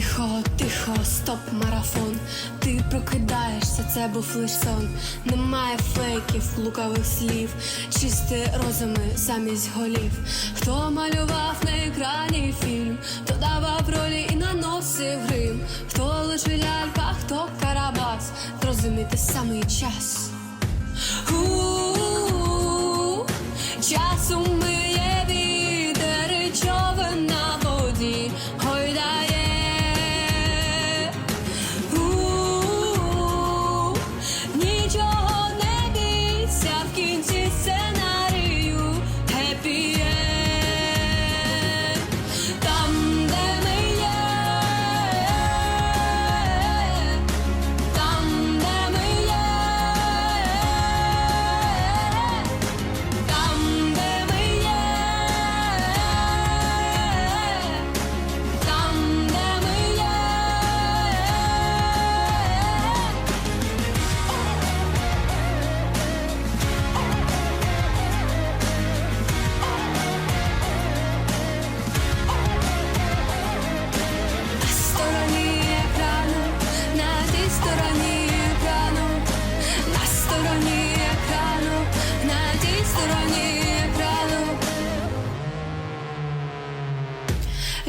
Тихо, тихо, стоп, марафон. Ти прокидаєшся, це був лиш сон. Немає фейків, лукавих слів, чисті розуми замість голів. Хто малював на екрані фільм, хто давав ролі і наносив грим, хто лише лялька, хто карабас, зрозуміти самий час.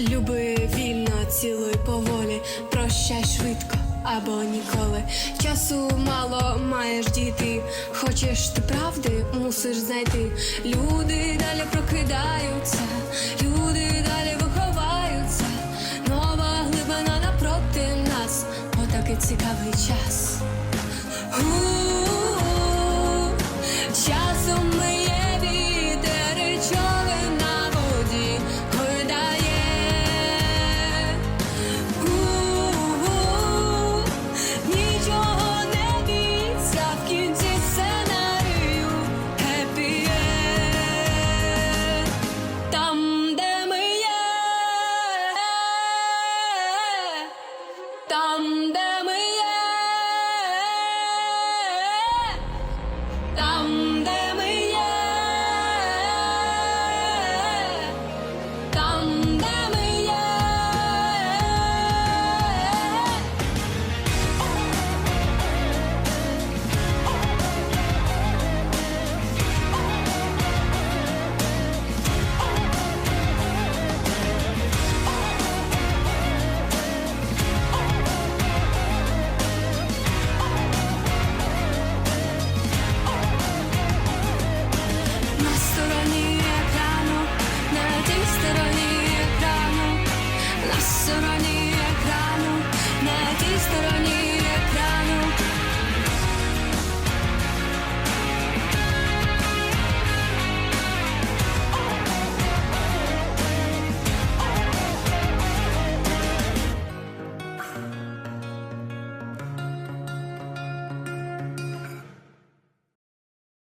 Люби вільно, цілуй поволі, прощай швидко або ніколи. Часу мало маєш дійти. Хочеш ти правди, мусиш знайти. Люди далі прокидаються, люди далі виховаються. Нова глибина напроти нас, отакий цікавий час.